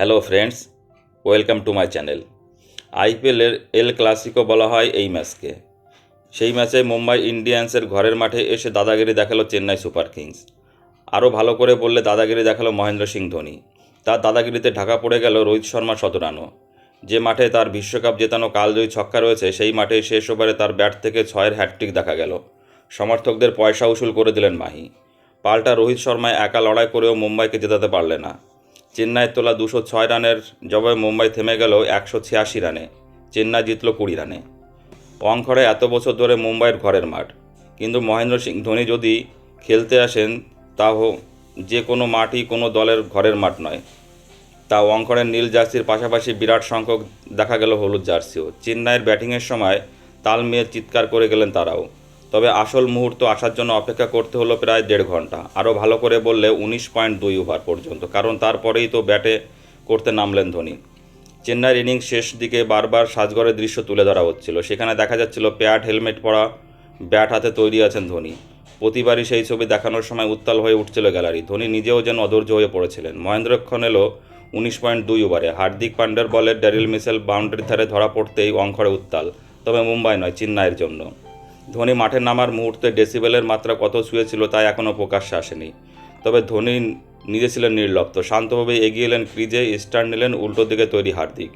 Hello friends, welcome to my channel. আইপিএলের El Clasico বলা হয় এই ম্যাচকে। সেই ম্যাচে মুম্বাই ইন্ডিয়ান্সের ঘরের মাঠে এসে দাদাগিরি দেখাল চেন্নাই সুপার কিংস। আরও ভালো করে বললে দাদাগিরি দেখাল মহেন্দ্র সিং ধোনি। তার দাদাগিরিতে ঢাকা পড়ে গেল রোহিত শর্মা শতরানও। যে মাঠে তার বিশ্বকাপ জেতানো কাল কালজয়ী ছক্কা রয়েছে, সেই মাঠে শেষ ওভারে তার ব্যাট থেকে ছয়ের হ্যাটট্রিক দেখা গেল। সমর্থকদের পয়সা উসুল করে দিলেন মাহি। পাল্টা রোহিত শর্মায় একা লড়াই করেও মুম্বাইকে জেতাতে পারলে না। চেন্নাইয়ের তোলা দুশো ছয় রানের জবাবে মুম্বাই থেমে গেল একশো ছিয়াশি রানে। চেন্নাই জিতল কুড়ি রানে। ওয়াংখড়ে এত বছর ধরে মুম্বাইয়ের ঘরের মাঠ। কিন্তু মহেন্দ্র সিং ধোনি যদি খেলতে আসেন, তাও যে কোনো মাঠই কোনো দলের ঘরের মাঠ নয়। তা ওয়াংখড়ের নীল জার্সির পাশাপাশি বিরাট সংখ্যক দেখা গেল হলুদ জার্সিও। চেন্নাইয়ের ব্যাটিংয়ের সময় তাল মেয়ে চিৎকার করে গেলেন তারাও। তবে আসল মুহূর্ত আসার জন্য অপেক্ষা করতে হলো প্রায় দেড় ঘণ্টা। আরও ভালো করে বললে উনিশ পয়েন্ট দুই ওভার পর্যন্ত, কারণ তারপরেই তো ব্যাটে করতে নামলেন ধোনি। চেন্নাইয়ের ইনিংস শেষ দিকে বারবার সাজগড়ের দৃশ্য তুলে ধরা হচ্ছিল। সেখানে দেখা যাচ্ছিল প্যাড, হেলমেট পরা ব্যাট হাতে তৈরি আছেন ধোনি। প্রতিবারই সেই ছবি দেখানোর সময় উত্তাল হয়ে উঠছিল গ্যালারি। ধোনি নিজেও যেন অধৈর্য হয়ে পড়েছিলেন। মহেন্দ্রক্ষণ এলো উনিশ পয়েন্ট দুই ওভারে। হার্দিক পান্ডের বলে ড্যারিল মিসেল বাউন্ডারি ধারে ধরা পড়তেই অঙ্করে উত্তাল, তবে মুম্বাই নয়, চেন্নাইয়ের জন্য। ধোনি মাঠে নামার মুহূর্তে ডেসিবেলের মাত্রা কত ছুঁয়েছিল তা এখনও প্রকাশ্যে আসেনি। তবে ধোনি নিজে ছিলেন নির্লপ্ত। শান্তভাবে এগিয়ে এলেন ক্রিজে স্টার নিলেন উল্টো দিকে তৈরি হার্দিক।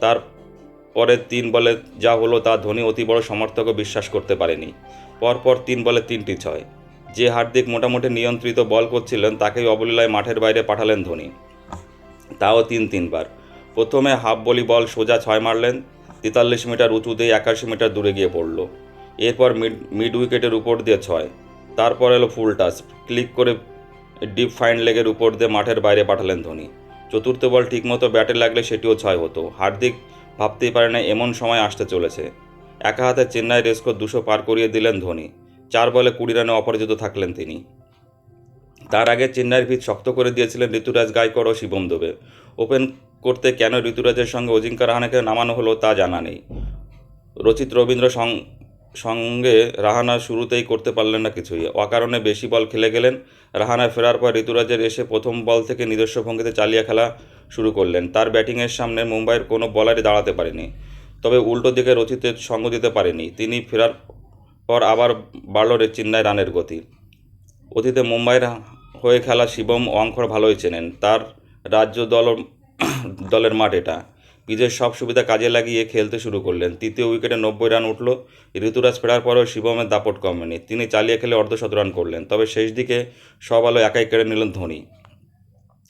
তার পরে তিন বলে যা হলো তা ধোনি অতি বড় সমর্থকও বিশ্বাস করতে পারেনি। পরপর তিন বলে তিনটি ছয়। যে হার্দিক মোটামুটি নিয়ন্ত্রিত বল করছিলেন, তাকেই অবলীলায় মাঠের বাইরে পাঠালেন ধোনি। তাও তিন তিনবার। প্রথমে হাফ বলি বল সোজা ছয় মারলেন, তেতাল্লিশ মিটার উঁচু দিয়ে একাশি মিটার দূরে গিয়ে পড়ল। এরপর মিড মিড উইকেটের উপর দিয়ে ছয়। তারপর এলো ফুল টাচ ক্লিক করে ডিপ ফাইন লেগের উপর দিয়ে মাঠের বাইরে পাঠালেন ধোনি। চতুর্থ বল ঠিকমতো ব্যাটে লাগলে সেটিও ছয় হতো। হার্দিক ভাবতেই পারে না, এমন সময় আসতে চলেছে। একা হাতে চেন্নাই রেস্কো দুশো পার করিয়ে দিলেন ধোনি। চার বলে কুড়ি রানে অপরাজিত থাকলেন তিনি। তার আগে চেন্নাইয়ের ভিত শক্ত করে দিয়েছিলেন ঋতুরাজ গায়কর ও শিবম দুবে। ওপেন করতে কেন ঋতুরাজের সঙ্গে অজিঙ্কা রাহানাকে নামানো হলো তা জানা নেই। রচিত রবীন্দ্র সং- সঙ্গে রাহানা শুরুতেই করতে পারলেন না কিছুই। অকারণে বেশি বল খেলে গেলেন। রাহানা ফেরার পর ঋতুরাজের এসে প্রথম বল থেকে নিজস্ব ভঙ্গিতে চালিয়ে খেলা শুরু করলেন। তার ব্যাটিংয়ের সামনে মুম্বাইয়ের কোনো বলারই দাঁড়াতে পারেনি। তবে উল্টো দিকে রচিতের সঙ্গ দিতে পারেনি। তিনি ফেরার পর আবার বাড়ল রে চেন্নাই রানের গতি। অতীতে মুম্বাইয়ের হয়ে খেলা শিবম অঙ্কর ভালোই চেনেন। তার রাজ্য দল দলের মাঠ এটা। পিজের সব সুবিধা কাজে লাগিয়ে খেলতে শুরু করলেন। তৃতীয় উইকেটে নব্বই রান উঠল। ঋতুরাজ ফেরার পরেও শিবমের দাপট কমেনি। তিনি চালিয়ে খেলে অর্ধশত রান করলেন। তবে শেষ দিকে সব আলো একাই কেড়ে নিলেন ধোনি।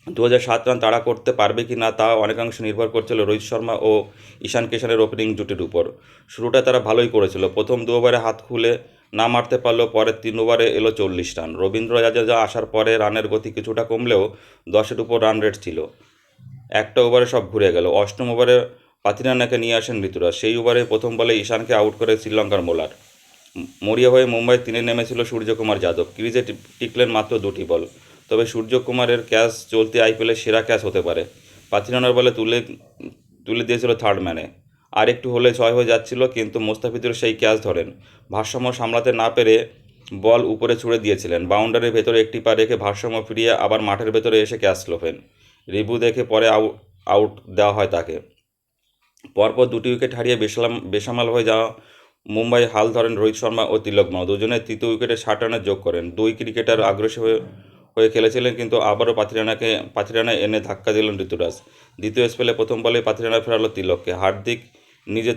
দু হাজার সাত রান তাড়া করতে পারবে কি না তা অনেকাংশে নির্ভর করছিল রোহিত শর্মা ও ঈশান কিষানের ওপেনিং জুটির উপর। শুরুটা তারা ভালোই করেছিল। প্রথম দু ওভারে হাত খুলে না মারতে পারলেও পরের তিন ওভারে এলো চল্লিশ রান। রবীন্দ্র জাদেজা আসার পরে রানের গতি কিছুটা কমলেও দশের উপর রান রেট ছিল। একটা ওভারে সব ঘুরে গেল। অষ্টম ওভারে পাথিরানাকে নিয়ে আসেন ঋতুরাজ। সেই ওভারে প্রথম বলে ঈশানকে আউট করে শ্রীলঙ্কার মোলার মরিয়া হয়ে মুম্বাই তিনে নেমেছিল সূর্যকুমার যাদব। ক্রিজে টিকলেন মাত্র দুটি বল। তবে সূর্যকুমারের ক্যাচ চলতি আইপিএলের সেরা ক্যাচ হতে পারে। পাথিরানার বলে তুলে তুলে দিয়েছিল থার্ড ম্যানে আর একটু হলে ছয় হয়ে যাচ্ছিল, কিন্তু মোস্তাফিজুর সেই ক্যাচ ধরেন। ভারসাম্য সামলাতে না পেরে বল উপরে ছুড়ে দিয়েছিলেন। বাউন্ডারির ভেতরে একটি পা রেখে ভারসাম্য ফিরিয়ে আবার মাঠের ভেতরে এসে ক্যাচ লোফেন রিভু দেখে পরে আউ- আউট দেওয়া হয় তাকে। পরপর দুটি উইকেট হারিয়ে বেসালাম, বেসামাল হয়ে যাওয়া মুম্বাই হাল ধরেন রোহিত শর্মা ও তিলক মাও। দুজনে তৃতীয় উইকেটে ষাট রানের যোগ করেন। দুই ক্রিকেটার আগ্রাসী হয়ে হয়ে খেলেছিলেন কিন্তু আবারও পাথিরানাকে, পাথিরানা এনে ধাক্কা দিলেন ঋতুরাজ। দ্বিতীয় স্পেলে প্রথম বলে পাথিরানা ফেরালো তিলককে। হার্দিক নিজে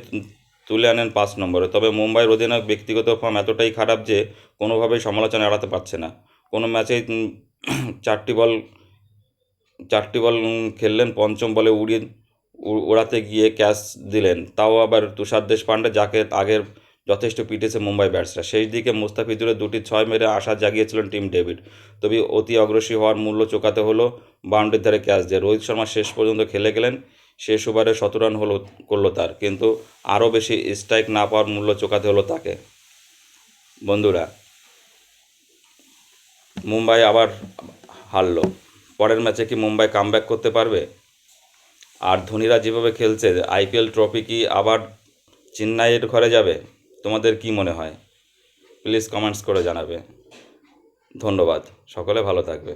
তুলে আনেন পাঁচ নম্বরে। তবে মুম্বাইয়ের অধিনায়ক ব্যক্তিগত ফর্ম এতটাই খারাপ যে কোনোভাবেই সমালোচনা এড়াতে পারছে না। কোনো ম্যাচেই চারটি বল চারটি বল খেললেন, পঞ্চম বলে উড়িয়ে ওড়াতে গিয়ে ক্যাচ দিলেন। তাও আবার তুষার দেশপান্ডে, যাকে আগের যথেষ্ট পিটেছে মুম্বাই ব্যাটসরা। শেষ দিকে মুস্তাফিজুরের দুটি ছয় মেরে আশা জাগিয়েছিলেন টিম ডেভিড। তবে অতি অগ্রসী হওয়ার মূল্য চোকাতে হলো বাউন্ডারির ধারে ক্যাচ দিয়ে। রোহিত শর্মা শেষ পর্যন্ত খেলে গেলেন, শেষ ওভারে শত রান হলো, করল তার। কিন্তু আরও বেশি স্ট্রাইক না পাওয়ার মূল্য চোকাতে হলো তাকে। বন্ধুরা, মুম্বাই আবার হারলো। পরের ম্যাচে কি মুম্বাই কামব্যাক করতে পারবে? আর ধোনিরা যেভাবে খেলছে, আইপিএল ট্রফি কি আবার চেন্নাইয়ের ঘরে যাবে? তোমাদের কি মনে হয়? প্লিজ কমেন্টস করে জানাবে। ধন্যবাদ। সকলে ভালো থাকবে।